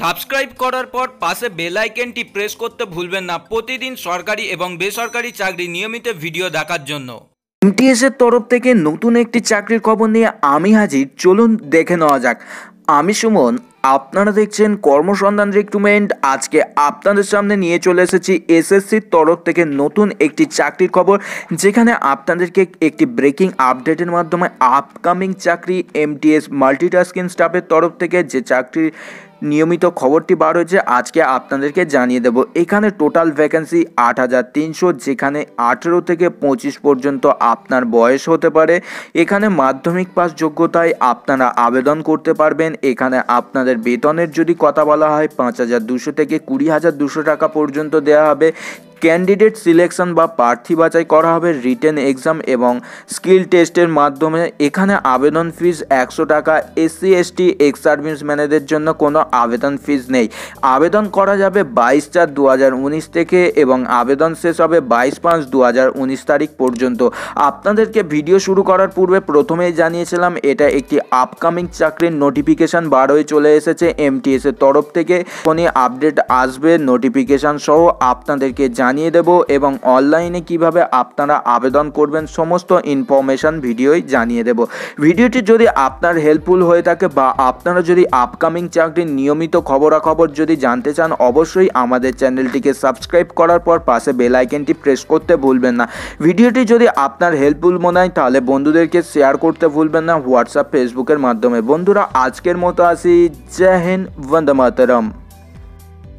Subscribe করার পর পাশে বেল আইকনটি প্রেস করতে ভুলবেন না। প্রতিদিন সরকারি এবং বেসরকারি চাকরি নিয়মিত ভিডিও দেখার জন্য। এমটিএস এর তরফ থেকে নতুন একটি চাকরির খবর নিয়ে আমি হাজির। চলুন দেখে নেওয়া যাক। আমি সুমন, আপনারা দেখছেন কর্মসন্ধান রিক্রুটমেন্ট। আজকে আপনাদের সামনে নিয়ে চলে এসেছি এসএসসির তরফ থেকে নতুন একটি চাকরির খবর, যেখানে আপনাদেরকে একটি ব্রেকিং আপডেটের মাধ্যমে আপকামিং চাকরি, এমটিএস মাল্টিটাস্কিং স্টাফের তরফ থেকে যে চাকরির নিয়মিত খবরটি বার হয়েছে, আজকে আপনাদেরকে জানিয়ে দেব। এখানে টোটাল ভ্যাকেন্সি আট হাজার তিনশো, যেখানে আঠেরো থেকে পঁচিশ পর্যন্ত আপনার বয়স হতে পারে। এখানে মাধ্যমিক পাস যোগ্যতায় আপনারা আবেদন করতে পারবেন। এখানে আপনাদের বেতনের যদি কথা বলা হয়, পাঁচ হাজার দুশো থেকে কুড়ি হাজার দুশো টাকা পর্যন্ত দেওয়া হবে। ক্যান্ডিডেট সিলেকশন বা প্রার্থী বাছাই করা হবে রিটেন এক্সাম এবং স্কিল টেস্টের মাধ্যমে। এখানে আবেদন ফিস একশো টাকা এসসি এসটি এক্স সার্ভিসম্যানেদের জন্য কোনো আবেদন ফিস নেই। আবেদন করা যাবে বাইশ চার দু থেকে এবং আবেদন শেষ হবে বাইশ পাঁচ দু তারিখ পর্যন্ত। আপনাদেরকে ভিডিও শুরু করার পূর্বে প্রথমেই জানিয়েছিলাম, এটা একটি আপকামিং চাকরির নোটিফিকেশান বার হয়ে চলে এসেছে এমটিএস এর তরফ থেকে। কোনি আপডেট আসবে নোটিফিকেশান সহ আপনাদেরকে জানিয়ে দেব এবং অনলাইনে কীভাবে আপনারা আবেদন করবেন সমস্ত ইনফরমেশান ভিডিওই জানিয়ে দেব। ভিডিওটি যদি আপনার হেল্পফুল হয়ে থাকে বা আপনারা যদি আপকামিং চাকরির নিয়মিত খবরাখবর যদি জানতে চান, অবশ্যই আমাদের চ্যানেলটিকে সাবস্ক্রাইব করার পর পাশে বেল আইকনটি প্রেস করতে ভুলবেন না। ভিডিওটি যদি আপনার হেল্পফুল মনে হয়, তাহলে বন্ধুদেরকে শেয়ার করতে ভুলবেন না হোয়াটসঅ্যাপ ফেসবুকের মাধ্যমে। বন্ধুরা, আজকের মতো আসি। জয় হিন্দ, বন্দে মাতরম।